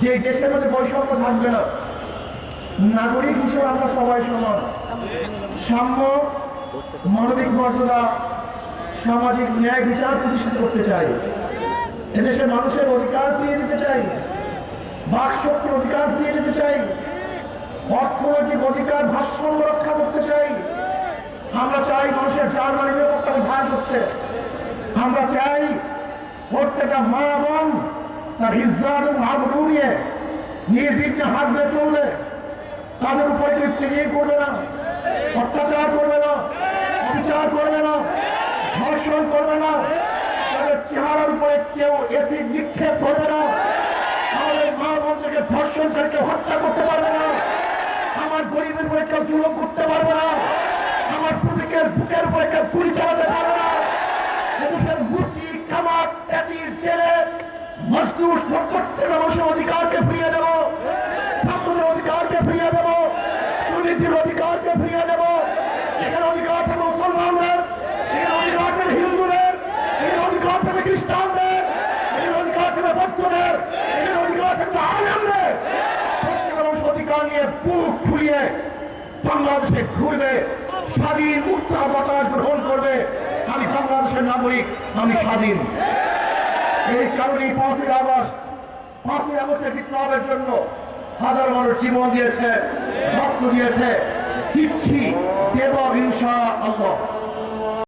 যে দেশের মধ্যে বৈষম্য থাকবে না, নাগরিক হিসেবে আমরা সবাই সমান। সাম্য, মানবিক মর্যাদা, সামাজিক ন্যায় বিচার প্রতিষ্ঠিত করতে চাই। এদেশের মানুষের অধিকার ফিরিয়ে দিতে চাই, বাক শক্তির অধিকার ফিরিয়ে দিতে চাই, অর্থনৈতিক অধিকার ভারসাম্য রক্ষা করতে চাই। আমরা চাই মানুষের জান মানে নিরাপত্তা ধার করতে। আমরা চাই প্রত্যেকটা মা তার ইজ্জত আবরু নিয়ে নির্বিঘ্নে হাসবে, চলবে। তাদের উপরে ক্লিয়ার করবে না, অত্যাচার করবে না, অবিচার করবে না, ধর্ষণ করবে না। তাদের চেহারার উপরে কেউ এসিড নিক্ষেপ করবে না। আমাদের মা বোনদেরকে ধর্ষণ করে হত্যা করতে পারবে না। আমার গরিবের উপরে কেউ জুলুম করতে পারবে না। আমার শ্রমিকের বুকের উপরে কেউ গুলি চালাতে পারবে না। এদেশের জেলে মজদুর প্রত্যেকটা মানুষের অধিকারকে ফিরিয়ে দেবো। শাসনের অধিকারকে ফিরিয়ে দেবো। দুর্নীতির অধিকারকে ফিরিয়ে দেবো। এখানে অধিকার থাকে মুসলমানদের। এখানে অধিকার থাকে হিন্দুদের। এখানে অধিকার থাকে খ্রিস্টানদের। এখানে অধিকার থাকে বৌদ্ধদের। এখানে অধিকার থাকে আনন্দের প্রত্যেকটা মানুষ অধিকার নিয়ে বুক ফুলিয়ে বাংলাদেশে ঘুরবে। স্বাধীন মুক্ত বাতাস গ্রহণ করবে। আমি বাংলাদেশের নাগরিক, আমি স্বাধীন। এই কারণে পাঁচই আগস্ট, পাঁচই আগস্টের বিপ্লবের জন্য হাজার মানুষ জীবন দিয়েছে, রক্ত দিয়েছে। দিচ্ছি, দেব ইনশা আল্লাহ